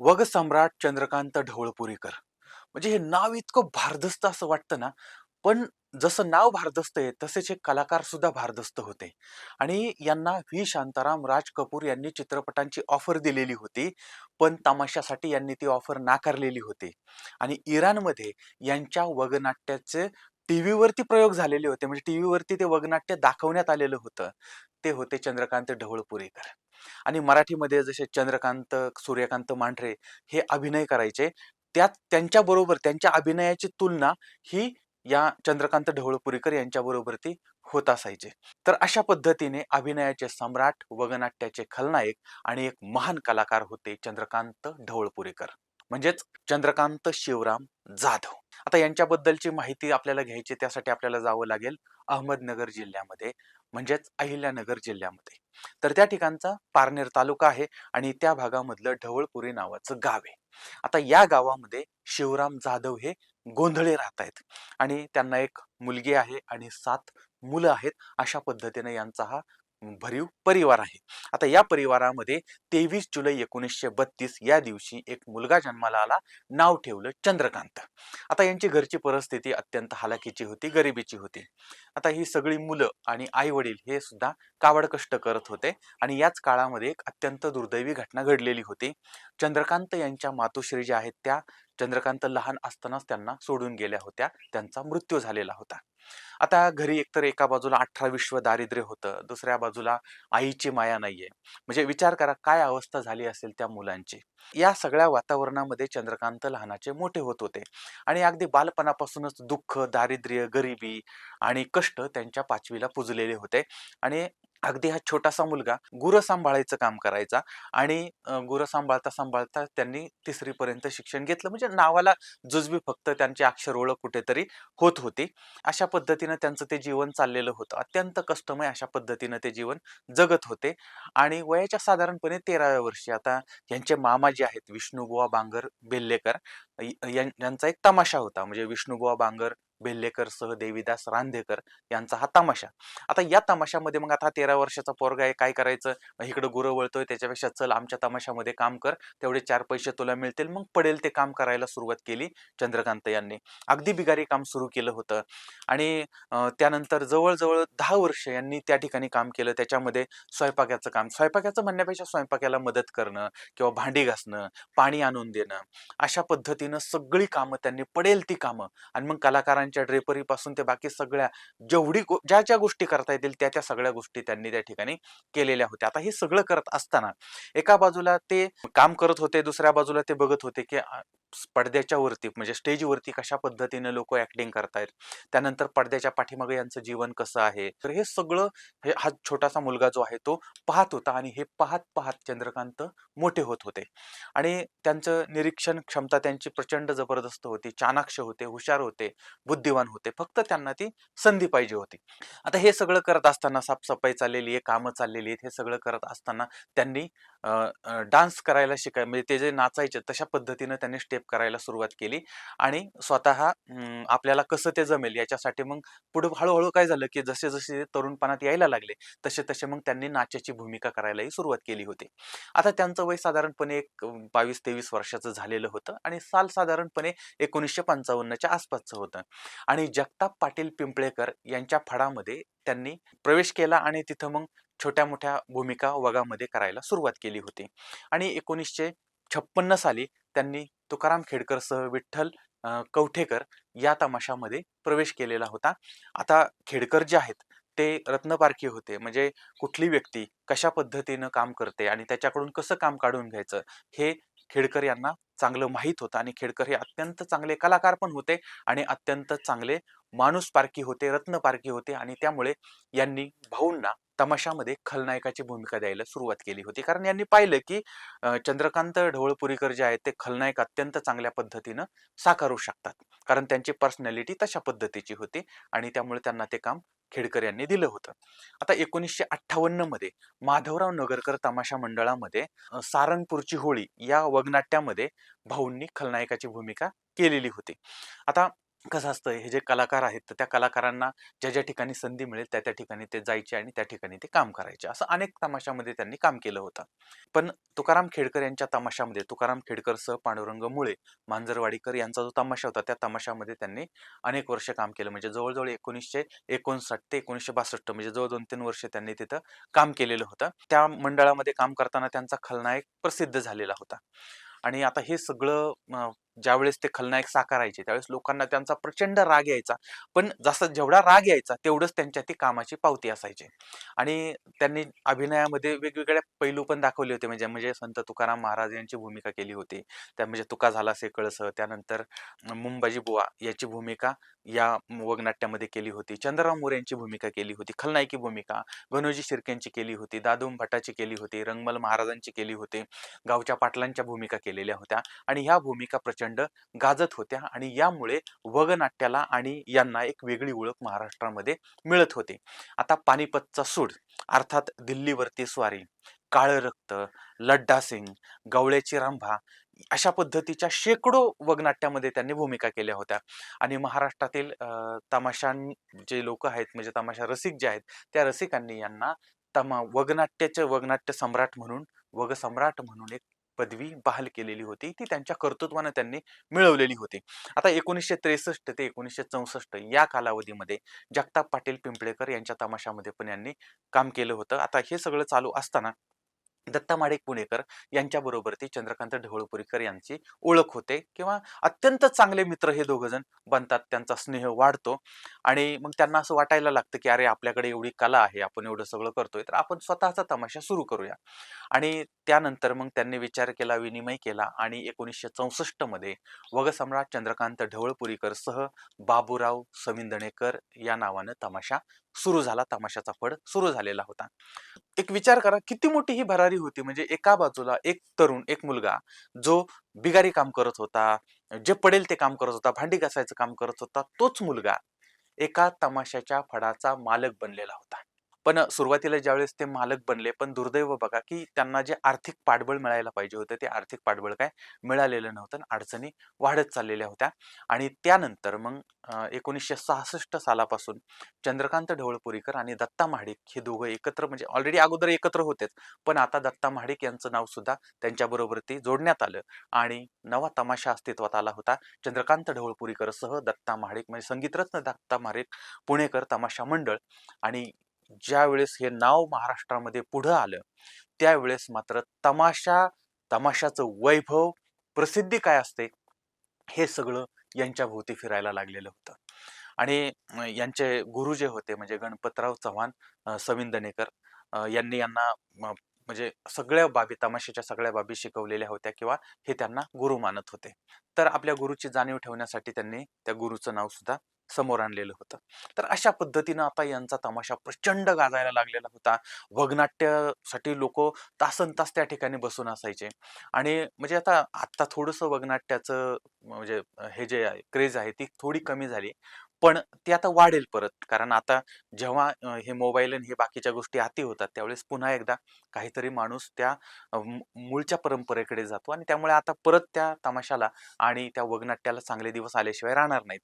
वग सम्राट चंद्रकांत ढवळपुरीकर. म्हणजे हे नाव इतकं भारदस्त असं वाटतं ना पण जसं नाव भारदस्त आहे तसेच हे कलाकार सुद्धा भारदस्त होते. आणि यांना व्ही. शांताराम राज कपूर यांनी चित्रपटांची ऑफर दिलेली होती पण तमाशासाठी यांनी ती ऑफर नाकारलेली होती. आणि इराणमध्ये यांच्या वगनाट्याचे टी व्हीवरती प्रयोग झालेले होते. म्हणजे टी व्हीवरती ते वगनाट्य दाखवण्यात आलेलं होतं. ते होते चंद्रकांत ढवळपुरेकर. आणि मराठीमध्ये जसे चंद्रकांत सूर्यकांत मांढरे हे अभिनय करायचे त्यात त्यांच्या बरोबर त्यांच्या अभिनयाची तुलना ही या चंद्रकांत ढवळपुरीकर यांच्याबरोबर ती होत असायचे. तर अशा पद्धतीने अभिनयाचे सम्राट वगनाट्याचे खलनायक आणि एक महान कलाकार होते चंद्रकांत ढवळपुरेकर. म्हणजेच चंद्रकांत शिवराम जाधव. आता यांच्याबद्दलची माहिती आपल्याला घ्यायची त्यासाठी आपल्याला जावं लागेल अहमदनगर जिल्ह्यामध्ये. म्हणजेच अहिल्यानगर जिल्ह्यामध्ये. तर त्या ठिकाणचा पारनेर तालुका आहे आणि त्या भागामधलं ढवळपुरी नावाचं गाव आहे. आता या गावामध्ये शिवराम जाधव हे गोंधळे राहत आहेत. आणि त्यांना एक मुलगी आहे आणि सात मुलं आहेत अशा पद्धतीने यांचा हा भरीव परिवार आहे. आता या परिवारामध्ये तेवीस जुलै एकोणीसशे बत्तीस या दिवशी एक मुलगा जन्माला आला नाव ठेवलं चंद्रकांत. आता यांची घरची परिस्थिती अत्यंत हालाकीची होती गरिबीची होती. आता ही सगळी मुलं आणि आई वडील हे सुद्धा कावड कष्ट करत होते आणि याच काळामध्ये एक अत्यंत दुर्दैवी घटना घडलेली होती. चंद्रकांत यांच्या मातोश्री ज्या आहेत त्या चंद्रकांत लहान असतानाच त्यांना सोडून गेल्या होत्या त्यांचा मृत्यू झालेला होता. आता घरी एकतर एका बाजूला अठरा विश्व दारिद्र्य होतं दुसऱ्या बाजूला आईची माया नाहीये. म्हणजे विचार करा काय अवस्था झाली असेल त्या मुलांची? या सगळ्या वातावरणामध्ये चंद्रकांत लहानाचे मोठे होत होते. आणि अगदी बालपणापासूनच दुःख दारिद्र्य गरिबी आणि कष्ट त्यांच्या पाचवीला पुजलेले होते. आणि अगदी हा छोटासा मुलगा गुरं सांभाळायचं काम करायचा आणि गुर गुरं सांभाळता सांभाळता त्यांनी तिसरीपर्यंत शिक्षण घेतलं. म्हणजे नावाला जुजबी फक्त त्यांची अक्षर ओळख कुठेतरी होत होती. अशा पद्धतीनं त्यांचं ते जीवन चाललेलं होतं. अत्यंत कष्टमय अशा पद्धतीनं ते जीवन जगत होते. आणि वयाच्या साधारणपणे तेराव्या वर्षी आता यांचे मामा जे आहेत विष्णुबुवा बांगर बेल्लेकर यांचा एक तमाशा होता. म्हणजे विष्णुबुवा बांगर बेल्लेकर सह देवीदास रांधेकर यांचा हा तमाशा. आता या तमाशामध्ये मग आता तेरा वर्षाचा पोरगा आहे काय करायचं? मग इकडं गुरं वळतोय त्याच्यापेक्षा चल आमच्या तमाशामध्ये काम कर तेवढे चार पैसे तुला मिळतील मग पडेल ते काम करायला सुरुवात केली चंद्रकांत यांनी. अगदी बिगारी काम सुरू केलं होतं. आणि त्यानंतर जवळजवळ दहा वर्ष यांनी त्या ठिकाणी काम केलं त्याच्यामध्ये स्वयंपाकाचं काम. स्वयंपाकाचं म्हणण्यापेक्षा स्वयंपाकाला मदत करणं किंवा भांडी घासणं पाणी आणून देणं अशा पद्धतीनं सगळी कामं त्यांनी पडेल ती कामं. आणि मग कलाकारांच्या ड्रेपरी पासून ते बाकी सगळ्या जेवढी ज्या ज्या गोष्टी करता येतील त्या त्या सगळ्या गोष्टी त्यांनी त्या ठिकाणी केलेल्या होत्या. आता हे सगळं करत असताना एका बाजूला ते काम करत होते दुसऱ्या बाजूला ते बघत होते की पडद्याच्या वरती म्हणजे स्टेजवरती कशा पद्धतीने लोक ऍक्टिंग करतायत? त्यानंतर पडद्याच्या पाठीमागे यांचं जीवन कसं आहे? तर हे सगळं हे हा छोटासा मुलगा जो आहे तो पाहत होता आणि हे पाहत पाहत चंद्रकांत मोठे होत होते. आणि त्यांचं निरीक्षण क्षमता त्यांची प्रचंड जबरदस्त होती चाणाक्ष होते हुशार होते बुद्धिवान होते. फक्त त्यांना ती संधी पाहिजे होती. आता हे सगळं करत असताना साफसफाई चाललेली आहे कामं चाललेली आहेत हे सगळं करत असताना त्यांनी डान्स करायला शिकाय म्हणजे ते जे नाचायचे तशा पद्धतीनं त्यांनी स्टेप करायला सुरुवात केली आणि स्वतः आपल्याला कसं ते जमेल याच्यासाठी मग पुढे हळूहळू काय झालं की जसे जसे तरुणपणात यायला लागले तसे तसे मग त्यांनी नाचाची भूमिका करायलाही सुरुवात केली होती. आता त्यांचं वय साधारणपणे एक बावीस तेवीस वर्षाचं झालेलं होतं आणि साल साधारणपणे एकोणीसशे पंचावन्नच्या आसपासचं होतं. आणि जगताप पाटील पिंपळेकर यांच्या फडामध्ये त्यांनी प्रवेश केला आणि तिथं मग छोट्या मोठ्या भूमिका वगामध्ये करायला सुरुवात केली होती. आणि एकोणीसशे छप्पन्न साली त्यांनी तुकाराम खेडकरसह विठ्ठल कवठेकर या तमाशामध्ये प्रवेश केलेला होता. आता खेडकर जे आहेत ते रत्नपारखी होते. म्हणजे कुठली व्यक्ती कशा पद्धतीनं काम करते आणि त्याच्याकडून कसं काम काढून घ्यायचं हे खेडकर यांना चांगलं माहीत होतं आणि खेडकर हे अत्यंत चांगले कलाकार पण होते आणि अत्यंत चांगले माणूस पारखी होते रत्नपारखी होते आणि त्यामुळे यांनी भाऊंना तमाशामध्ये खलनायकाची भूमिका द्यायला सुरुवात केली होती. कारण यांनी पाहिलं की चंद्रकांत ढवळपुरीकर जे आहेत ते खलनायक अत्यंत चांगल्या पद्धतीनं साकारू शकतात. कारण त्यांची पर्सनॅलिटी तशा पद्धतीची होती आणि त्यामुळे त्यांना ते काम खेडकर यांनी दिलं होतं. आता एकोणीसशे अठ्ठावन्नमध्ये माधवराव नगरकर तमाशा मंडळामध्ये सारंगपूरची होळी या वगनाट्यामध्ये भाऊंनी खलनायकाची भूमिका केलेली होती. आता कसं असतं हे जे कलाकार आहेत तर त्या कलाकारांना ज्या ज्या ठिकाणी संधी मिळेल त्या त्या ठिकाणी ते जायचे आणि त्या ठिकाणी ते काम करायचे. असं अनेक तमाशामध्ये त्यांनी काम केलं होतं. पण तुकाराम खेडकर यांच्या तमाशामध्ये तुकाराम खेडकर सह पांडुरंग मुळे मांजरवाडीकर यांचा जो तमाशा होता त्या तमाशामध्ये त्यांनी अनेक वर्ष काम केलं. म्हणजे जवळजवळ एकोणीसशे एकोणसाठ ते एकोणीसशे बासष्ट म्हणजे जवळ दोन तीन वर्ष त्यांनी तिथं काम केलेलं होतं. त्या मंडळामध्ये काम करताना त्यांचा खलनायक प्रसिद्ध झालेला होता. आणि आता हे सगळं ज्यावेळेस ते खलनायक साकारायचे त्यावेळेस लोकांना त्यांचा प्रचंड राग यायचा. पण जसा जेवढा राग यायचा तेवढंच त्यांच्या ती कामाची पावती असायची. आणि त्यांनी अभिनयामध्ये वेगवेगळे पैलू पण दाखवले होते. म्हणजे म्हणजे संत तुकाराम महाराज यांची भूमिका केली होती. त्या म्हणजे तुका झाला से कळस त्यानंतर मुंबाजी बुवा याची भूमिका या वगनाट्यामध्ये केली होती. चंद्रराव मोरे यांची भूमिका केली होती. खलनायकी भूमिका गणोजी शिर्केंची केली होती. दादूम भटाची केली होती. रंगमल महाराजांची केली होती. गावच्या पाटलांच्या भूमिका केलेल्या होत्या. आणि ह्या भूमिका प्रचंड गाजत होत्या आणि यामुळे वगनाट्याला आणि यांना एक वेगळी ओळख महाराष्ट्रामध्ये मिळत होते. आता पानिपतचा सूड अर्थात दिल्लीवरती स्वारी काळं रक्त लड्डा सिंग गवळ्याची रंभा अशा पद्धतीच्या शेकडो वगनाट्यामध्ये त्यांनी भूमिका केल्या होत्या. आणि महाराष्ट्रातील तमाशां जे लोक आहेत म्हणजे तमाशा रसिक जे आहेत त्या रसिकांनी यांना तमा वगनाट्याचे वगनाट्य सम्राट म्हणून वग सम्राट म्हणून एक पदवी बहाल केलेली होती. ती त्यांच्या कर्तृत्वानं त्यांनी मिळवलेली होती. आता एकोणीसशे त्रेसष्ट ते एकोणीसशे चौसष्ट या कालावधीमध्ये जगताप पाटील पिंपळेकर यांच्या तमाशामध्ये पण यांनी काम केलं होतं. आता हे सगळं चालू असताना दत्ता माडिक पुणेकर यांच्याबरोबर ती चंद्रकांत ढवळपुरीकर यांची ओळख होते किंवा अत्यंत चांगले मित्र हे दोघंजण बनतात त्यांचा स्नेह वाढतो आणि मग त्यांना असं वाटायला लागतं की अरे आपल्याकडे एवढी कला आहे आपण एवढं सगळं करतोय तर आपण स्वतःचा तमाशा सुरू करूया. आणि त्यानंतर मग त्यांनी विचार केला विनिमय केला आणि एकोणीसशे चौसष्टमध्ये वगसम्राट चंद्रकांत ढवळपुरीकर सह बाबूराव सविंदणेकर या नावानं तमाशा सुरू झाला तमाशाचा फड सुरू झालेला होता. एक विचार करा किती मोठी ही भरारी होती. म्हणजे एका बाजूला एक तरुण एक मुलगा जो बिगारी काम करत होता जे पडेल ते काम करत होता भांडी घासायचं काम करत होता तोच मुलगा एका तमाशाच्या फडाचा मालक बनलेला होता. पण सुरुवातीला ज्यावेळेस ते मालक बनले पण दुर्दैव बघा की त्यांना जे आर्थिक पाठबळ मिळायला पाहिजे होतं ते आर्थिक पाठबळ काय मिळालेलं नव्हतं आणि अडचणी वाढत चाललेल्या होत्या. आणि त्यानंतर मग एकोणीसशे सहासष्ट सालापासून चंद्रकांत ढवळपुरीकर आणि दत्ता महाडिक हे दोघं एकत्र म्हणजे ऑलरेडी अगोदर एकत्र होतेच पण आता दत्ता महाडिक यांचं नाव सुद्धा त्यांच्याबरोबर ते जोडण्यात आलं. आणि नवा तमाशा अस्तित्वात आला होता. चंद्रकांत ढवळपुरीकर सह दत्ता महाडिक म्हणजे संगीतरत्न दत्ता महाडिक पुणेकर तमाशा मंडळ आणि ज्यावेळेस हे नाव महाराष्ट्रामध्ये पुढं आलं त्यावेळेस मात्र तमाशा तमाशाचं वैभव प्रसिद्धी काय असते हे सगळं यांच्या भोवती फिरायला लागलेलं होतं. आणि यांचे गुरु जे होते म्हणजे गणपतराव चव्हाण अं, सविंदनेकर यांनी यांना म्हणजे सगळ्या बाबी तमाशाच्या सगळ्या बाबी शिकवलेल्या होत्या किंवा हे त्यांना गुरु मानत होते. तर आपल्या गुरुची जाणीव ठेवण्यासाठी त्यांनी त्या गुरुचं नाव सुद्धा समोर आणलेलं होतं. तर अशा पद्धतीनं आता यांचा तमाशा प्रचंड गाजायला लागलेला होता. वगनाट्यासाठी लोक तासन तास त्या ठिकाणी बसून असायचे. आणि म्हणजे आता आत्ता थोडंसं वगनाट्याचं म्हणजे हे जे क्रेज आहे ती थोडी कमी झाली. पण ती आता वाढेल परत. कारण आता जेव्हा हे मोबाईल आणि हे बाकीच्या गोष्टी हाती होतात त्यावेळेस पुन्हा एकदा काहीतरी माणूस त्या मूळच्या परंपरेकडे जातो आणि त्यामुळे आता परत त्या तमाशाला आणि त्या वगनाट्याला चांगले दिवस आल्याशिवाय राहणार नाहीत.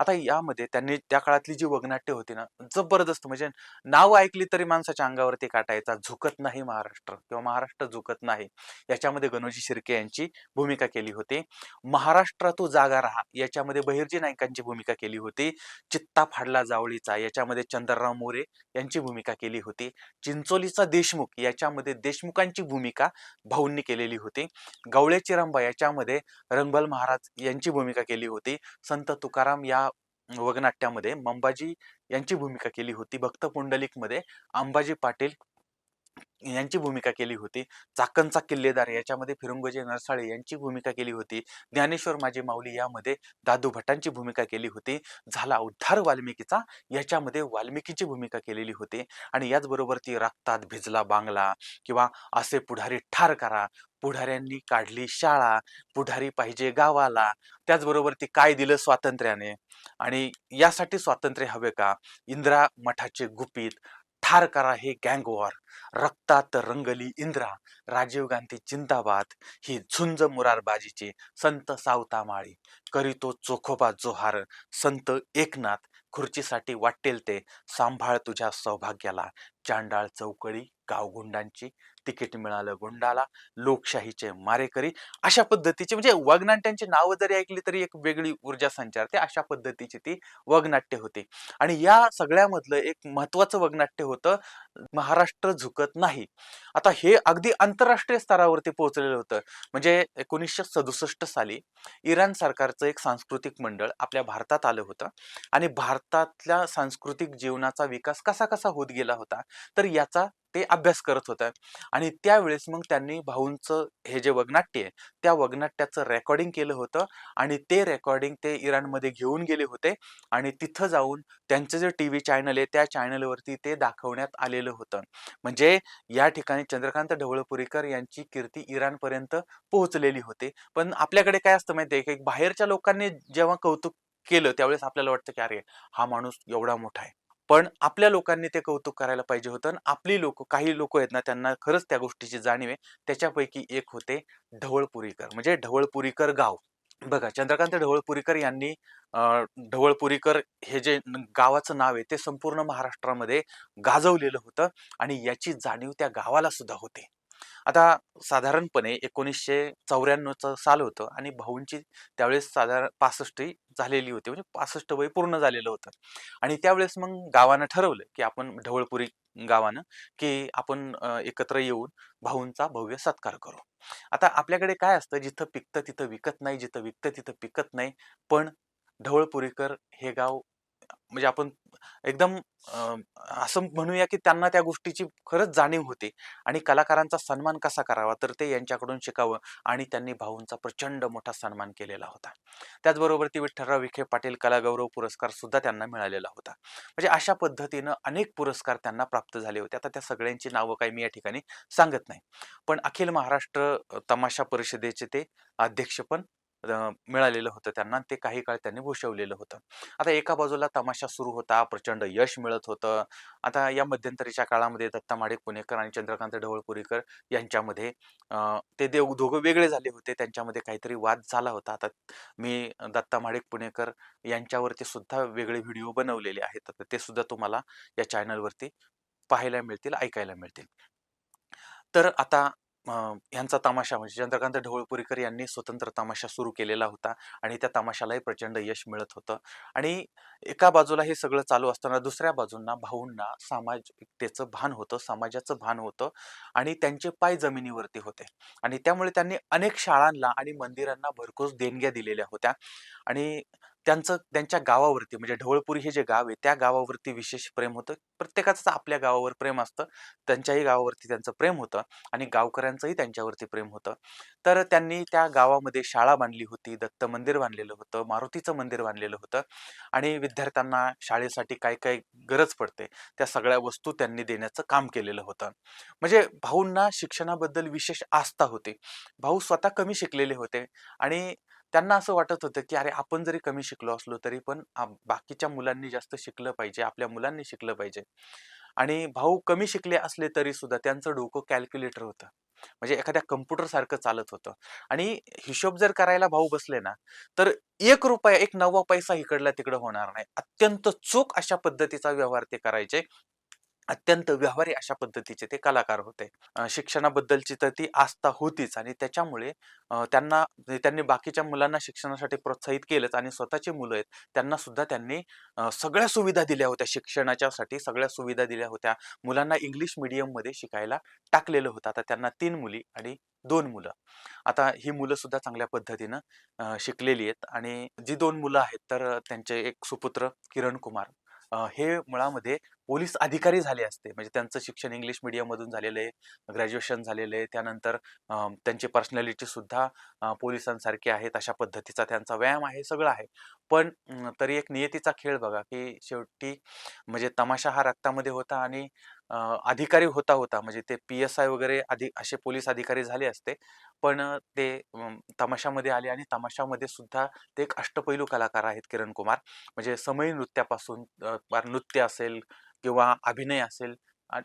आता यामध्ये त्यांनी त्या काळातली जी वगनाट्य होती ना जबरदस्त म्हणजे नाव ऐकली तरी माणसाच्या अंगावरती काटायचा झुकत नाही महाराष्ट्र किंवा महाराष्ट्र झुकत नाही. याच्यामध्ये गणोजी शिर्के यांची भूमिका केली होती. महाराष्ट्र तो जागा राहा याच्यामध्ये बहिर्जी नाईकांची भूमिका केली होती. चित्ता फाडला जावळीचा याच्यामध्ये चंद्रराव मोरे यांची भूमिका केली होती. चिंचोलीचा देशमुख याच्या याच्यामध्ये देशमुखांची भूमिका भाऊंनी केलेली होती. गवळ्याची रंभा याच्यामध्ये रंगबल महाराज यांची भूमिका केली होती. संत तुकाराम या वगनाट्यामध्ये मंबाजी यांची भूमिका केली होती. भक्त पुंडलिकमध्ये अंबाजी पाटील यांची भूमिका केली होती. चाकणचा किल्लेदार याच्यामध्ये फिरंगोजी नरसाळे यांची भूमिका केली होती. ज्ञानेश्वर माझी माऊली यामध्ये दादू भटांची भूमिका केली होती. झाला उद्धार वाल्मिकीचा याच्यामध्ये वाल्मिकीची भूमिका केलेली होती. आणि याचबरोबर ती रक्तात भिजला बांगला किंवा असे पुढारी ठार करा पुढाऱ्यांनी काढली शाळा पुढारी पाहिजे गावाला. त्याचबरोबर ती काय दिलं स्वातंत्र्याने? आणि यासाठी स्वातंत्र्य हवे का? इंदिरा मठाचे गुपित ठार करा हे गँग वॉर. रक्तात रंगली इंद्रा राजीव गांधी जिंदाबाद ही झुंज मुरारबाजीची संत सावता माळी करीतो चोखोबा जोहार संत एकनाथ खुर्चीसाठी वाटेल ते सांभाळ तुझ्या सौभाग्याला. चांडाळ चौकडी गावगुंडांची तिकीट मिळालं गुंडाला लोकशाहीचे मारेकरी अशा पद्धतीचे म्हणजे वगनाट्यांची नावं जरी ऐकली तरी एक वेगळी ऊर्जा संचारते अशा पद्धतीची ती वगनाट्य होती. आणि या सगळ्यामधलं एक महत्वाचं वगनाट्य होतं महाराष्ट्र झुकत नाही. आता हे अगदी आंतरराष्ट्रीय स्तरावरती पोहोचलेलं होतं. म्हणजे एकोणीसशे सदुसष्ट साली इराण सरकारचं एक सांस्कृतिक मंडळ आपल्या भारतात आलं होतं. आणि भारतातल्या सांस्कृतिक जीवनाचा विकास कसा कसा होत गेला होता तर याचा ते अभ्यास करत होतं आणि त्यावेळेस मग त्यांनी भाऊंचं हे जे वगनाट्य आहे त्या वगनाट्याचं रेकॉर्डिंग केलं होतं. आणि ते रेकॉर्डिंग ते इराणमध्ये घेऊन गेले होते. आणि तिथं जाऊन त्यांचं जे टी व्ही चॅनल आहे त्या चॅनलवरती ते दाखवण्यात आलेलं होतं. म्हणजे या ठिकाणी चंद्रकांत ढवळपुरीकर यांची कीर्ती इराणपर्यंत पोहोचलेली होती. पण आपल्याकडे काय असतं माहिती आहे की? बाहेरच्या लोकांनी जेव्हा कौतुक केलं त्यावेळेस आपल्याला वाटतं की अरे हा माणूस एवढा मोठा आहे. पण आपल्या लोकांनी ते कौतुक करायला पाहिजे होतं आणि आपली लोक काही लोक आहेत ना त्यांना खरंच त्या गोष्टीची जाणीव आहे. त्याच्यापैकी एक होते ढवळपुरीकर म्हणजे ढवळपुरीकर गाव. बघा चंद्रकांत ढवळपुरीकर यांनी ढवळपुरीकर हे जे गावाचं नाव आहे ते संपूर्ण महाराष्ट्रामध्ये गाजवलेलं होतं आणि याची जाणीव त्या गावाला सुद्धा होते. आता साधारणपणे एकोणीसशे चौऱ्याण्णवचं साल होतं आणि भाऊंची त्यावेळेस साधारण पासष्ट झालेली होती. म्हणजे पासष्ट वय पूर्ण झालेलं होतं. आणि त्यावेळेस मग गावानं ठरवलं की आपण ढवळपुरी गावानं की आपण एकत्र येऊन भाऊंचा भव्य सत्कार करू. आता आपल्याकडे काय असतं? जिथं पिकतं तिथं विकत नाही जिथं विकतं तिथं पिकत नाही. पण ढवळपुरीकर हे गाव म्हणजे आपण एकदम असं म्हणूया की त्यांना त्या गोष्टीची खरंच जाणीव होते. आणि कलाकारांचा सन्मान कसा करावा? तर ते यांच्याकडून शिकावं आणि त्यांनी भाऊंचा प्रचंड मोठा सन्मान केलेला होता. त्याचबरोबर ती विठ्ठलराव विखे पाटील कलागौरव पुरस्कार सुद्धा त्यांना मिळालेला होता. म्हणजे अशा पद्धतीनं अनेक पुरस्कार त्यांना प्राप्त झाले होते. आता त्या सगळ्यांची नावं काही मी या ठिकाणी सांगत नाही. पण अखिल महाराष्ट्र तमाशा परिषदेचे ते अध्यक्ष पण मिळालेलं होतं त्यांना ते काही काळ त्यांनी भूषवलेलं होतं. आता एका बाजूला तमाशा सुरू होता प्रचंड यश मिळत होतं. आता या मध्यंतरीच्या काळामध्ये दत्ता माडिक पुणेकर आणि चंद्रकांत ढवळपुरीकर यांच्यामध्ये ते देव दोघं वेगळे झाले होते. त्यांच्यामध्ये काहीतरी वाद झाला होता. आता मी दत्ता माडिक पुणेकर यांच्यावरती सुद्धा वेगळे व्हिडिओ बनवलेले आहेत. आता ते सुद्धा तुम्हाला या चॅनलवरती पाहायला मिळतील ऐकायला मिळतील. तर आता ह्यांचा तमाशा म्हणजे चंद्रकांत ढवळपुरीकर यांनी स्वतंत्र तमाशा सुरू केलेला होता आणि त्या तमाशालाही प्रचंड यश मिळत होतं. आणि एका बाजूला हे सगळं चालू असताना दुसऱ्या बाजूंना भाऊंना सामाजिकतेचं भान होतं समाजाचं भान होतं आणि त्यांचे पाय जमिनीवरती होते. आणि त्यामुळे त्यांनी अनेक शाळांना आणि मंदिरांना भरघोस देणग्या दिलेल्या होत्या. आणि त्यांचं त्यांच्या गावावरती म्हणजे ढवळपुरी हे जे गाव आहे त्या गावावरती विशेष प्रेम होतं. प्रत्येकाचंच आपल्या गावावर प्रेम असतं. त्यांच्याही गावावरती त्यांचं प्रेम होतं आणि गावकऱ्यांचंही त्यांच्यावरती प्रेम होतं. तर त्यांनी त्या गावामध्ये शाळा बांधली होती दत्त मंदिर बांधलेलं होतं मारुतीचं मंदिर बांधलेलं होतं आणि विद्यार्थ्यांना शाळेसाठी काय काय गरज पडते त्या सगळ्या वस्तू त्यांनी देण्याचं काम केलेलं होतं. म्हणजे भाऊंना शिक्षणाबद्दल विशेष आस्था होती. भाऊ स्वतः कमी शिकलेले होते आणि त्यांना असं वाटत होतं की अरे आपण जरी कमी शिकलो असलो तरी पण बाकीच्या मुलांनी जास्त शिकलं पाहिजे आपल्या मुलांनी शिकलं पाहिजे. आणि भाऊ कमी शिकले असले तरी सुद्धा त्यांचं डोकं कॅल्क्युलेटर होतं. म्हणजे एखाद्या कम्प्युटर सारखं चालत होतं. आणि हिशोब जर करायला भाऊ बसले ना तर एक रुपया एक नवा पैसा इकडला तिकडं होणार नाही. अत्यंत चोख अशा पद्धतीचा व्यवहार ते करायचे. अत्यंत व्यवहारी अशा पद्धतीचे ते कलाकार होते. शिक्षणाबद्दलची तर ती आस्था होतीच आणि त्याच्यामुळे त्यांना म्हणजे त्यांनी बाकीच्या मुलांना शिक्षणासाठी प्रोत्साहित केलंच आणि स्वतःची मुलं आहेत त्यांना सुद्धा त्यांनी सगळ्या सुविधा दिल्या होत्या शिक्षणाच्यासाठी सगळ्या सुविधा दिल्या होत्या. मुलांना इंग्लिशमध्ये शिकायला टाकलेलं होतं. आता त्यांना तीन मुली आणि दोन मुलं. आता ही मुलं सुद्धा चांगल्या पद्धतीनं शिकलेली आहेत आणि जी दोन मुलं आहेत तर त्यांचे एक सुपुत्र किरण कुमार. हे मुळामध्ये पोलीस अधिकारी झाले असते. म्हणजे त्यांचं शिक्षण इंग्लिश मीडियममधून झालेलं आहे. ग्रॅज्युएशन झालेलं आहे. त्यानंतर त्यांची पर्सनॅलिटी सुद्धा पोलिसांसारखी आहेत. अशा पद्धतीचा त्यांचा व्यायाम आहे. सगळं आहे. पण तरी एक नियतीचा खेळ बघा की शेवटी म्हणजे तमाशा हा रक्तामध्ये होता आणि अधिकारी होता होता. म्हणजे ते पी एस आय वगैरे अधिक असे पोलीस अधिकारी झाले असते. पण ते तमाशामध्ये आले आणि तमाशामध्ये सुद्धा ते एक अष्टपैलू कलाकार आहेत किरण कुमार. म्हणजे समयी नृत्यापासून नृत्य असेल किंवा अभिनय असेल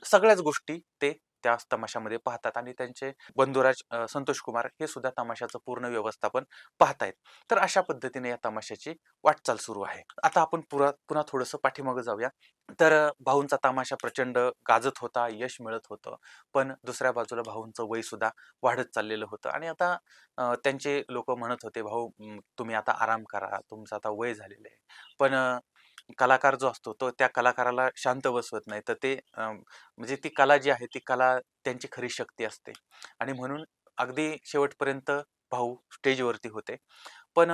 सगळ्याच गोष्टी ते त्या तमाशामध्ये पाहतात आणि त्यांचे बंधुराज संतोष कुमार हे सुद्धा तमाशाचं पूर्ण व्यवस्थापन पाहतायत. तर अशा पद्धतीने या तमाशाची वाटचाल सुरू आहे. आता आपण पुरा पुन्हा थोडंसं पाठीमागं जाऊया. तर भाऊंचा तमाशा प्रचंड गाजत होता यश मिळत होतं. पण दुसऱ्या बाजूला भाऊंचं वय सुद्धा वाढत चाललेलं होतं. आणि आता त्यांचे लोक म्हणत होते भाऊ तुम्ही आता आराम करा. तुमचं आता वय झालेलं आहे. पण कलाकार जो असतो तो त्या कलाकाराला शांत बसवत नाही. तर ते म्हणजे ती कला जी आहे ती कला त्यांची खरी शक्ती असते. आणि म्हणून अगदी शेवटपर्यंत भाऊ स्टेजवरती होते. पण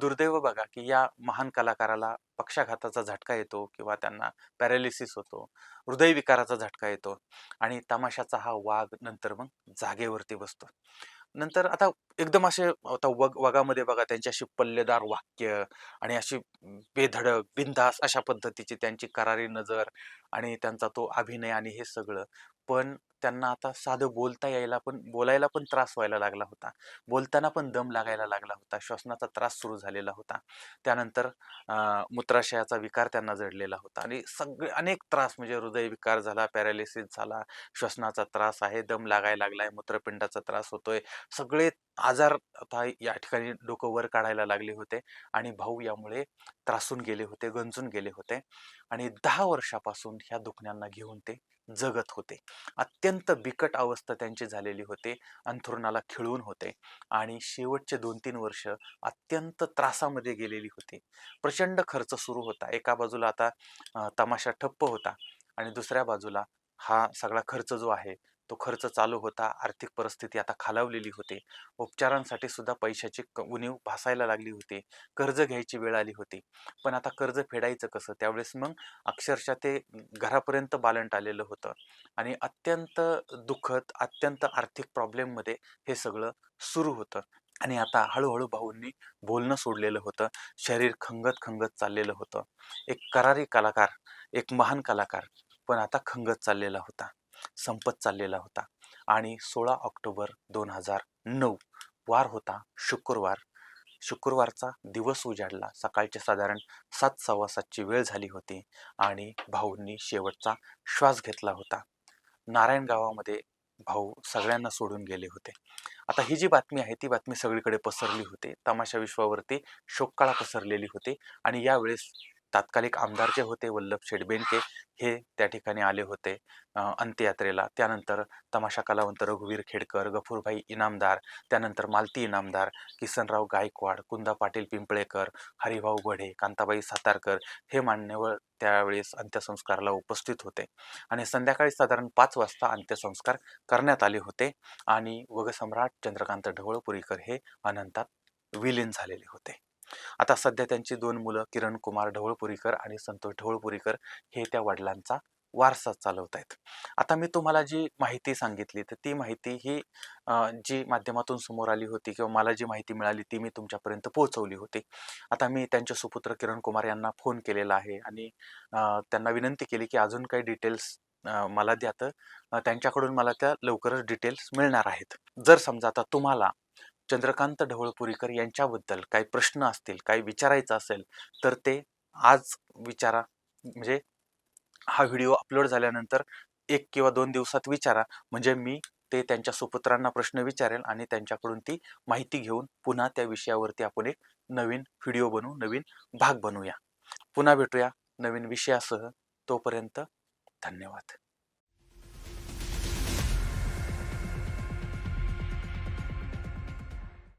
दुर्दैव बघा की या महान कलाकाराला पक्षाघाताचा झटका येतो किंवा त्यांना पॅरालिसिस होतो हृदयविकाराचा झटका येतो आणि तमाशाचा हा वाघ नंतर मग जागेवरती बसतो. नंतर आता एकदम असे आता वग वगामध्ये बघा त्यांची अशी पल्लेदार वाक्य आणि अशी बेधडक बिंदास अशा पद्धतीची त्यांची करारी नजर आणि त्यांचा तो अभिनय आणि हे सगळं. पण त्यांना आता साधं बोलता यायला पण बोलायला पण त्रास व्हायला लागला होता. बोलताना पण दम लागायला लागला होता. श्वसनाचा त्रास सुरू झालेला होता. त्यानंतर मूत्राशयाचा विकार त्यांना जडलेला होता आणि सगळे अनेक त्रास म्हणजे हृदयविकार झाला पॅरालिसिस झाला श्वसनाचा त्रास आहे दम लागायला लागलाय मूत्रपिंडाचा त्रास होतोय. सगळे आजार आता या ठिकाणी डोकं वर काढायला लागले होते आणि भाऊ यामुळे त्रासून गेले होते गंजून गेले होते आणि दहा वर्षापासून ह्या दुखण्यांना घेऊन ते जगत होते. अत्यंत बिकट अवस्था त्यांची झालेली होती. अंथरुणाला खिळून होते आणि शेवटचे दोन तीन वर्ष अत्यंत त्रासामध्ये गेलेली होती. प्रचंड खर्च सुरू होता. एका बाजूला आता तमाशा ठप्प होता आणि दुसऱ्या बाजूला हा सगळा खर्च जो आहे तो खर्च चालू होता आर्थिक परिस्थिती आता खालावलेली होती. उपचारांसाठी सुद्धा पैशाची क- उणीव भासायला लागली होती. कर्ज घ्यायची वेळ आली होती. पण आता कर्ज फेडायचं कसं? त्यावेळेस मग अक्षरशः ते घरापर्यंत बालंट आलेलं होतं. आणि अत्यंत दुःखद अत्यंत आर्थिक प्रॉब्लेममध्ये हे सगळं सुरू होतं. आणि आता हळूहळू भाऊंनी बोलणं सोडलेलं होतं. शरीर खंगत खंगत चाललेलं होतं. एक करारी कलाकार एक महान कलाकार पण आता खंगत चाललेला होता. संपत चाललेला होता. आणि सोळा ऑक्टोबर दोन हजार नऊ वार होता शुक्रवार. शुक्रवारचा दिवस उजाडला. सकाळचे साधारण सात सव्वा सातची वेळ झाली होती आणि भाऊंनी शेवटचा श्वास घेतला होता. नारायण गावामध्ये भाऊ सगळ्यांना सोडून गेले होते. आता ही जी बातमी आहे ती बातमी सगळीकडे पसरली होती. तमाशा विश्वावरती शोककाळा पसरलेली होती आणि यावेळेस तात्कालिक आमदार जे होते वल्लभ शेडबेनके हे त्या ठिकाणी आले होते अंत्ययात्रेला. त्यानंतर तमाशा कलावंत रघुवीर खेडकर गफूरभाई इनामदार त्यानंतर मालती इनामदार किसनराव गायकवाड कुंदा पाटील पिंपळेकर हरिभाऊ गढे कांताबाई सातारकर हे मान्यवर त्यावेळेस अंत्यसंस्काराला उपस्थित होते. आणि संध्याकाळी साधारण पाच वाजता अंत्यसंस्कार करण्यात आले होते आणि वगसम्राट चंद्रकांत ढवळपुरीकर हे अनंतात विलीन झालेले होते. आता सध्या त्यांची दोन मुलं किरण कुमार ढवळपुरीकर आणि संतोष ढवळपुरीकर हे त्या वडिलांचा वारसा चालवत आहेत आता मी तुम्हाला जी माहिती सांगितली तर ती माहिती ही जी माध्यमातून समोर आली होती किंवा मला जी माहिती मिळाली ती मी तुमच्यापर्यंत पोहोचवली होती. आता मी त्यांचे सुपुत्र किरण कुमार यांना फोन केलेला आहे आणि त्यांना विनंती केली की अजून काही डिटेल्स मला द्या तर त्यांच्याकडून मला त्या लवकरच डिटेल्स मिळणार आहेत. जर समजा आता तुम्हाला चंद्रकांत ढवळपुरीकर यांच्याबद्दल काही प्रश्न असतील काही विचारायचं असेल तर ते आज विचारा. म्हणजे हा व्हिडिओ अपलोड झाल्यानंतर एक किंवा दोन दिवसात विचारा. म्हणजे मी ते त्यांच्या सुपुत्रांना प्रश्न विचारेल आणि त्यांच्याकडून ती माहिती घेऊन पुन्हा त्या विषयावरती आपण एक नवीन व्हिडिओ बनवू नवीन भाग बनवूया. पुन्हा भेटूया नवीन विषयासह. तोपर्यंत धन्यवाद.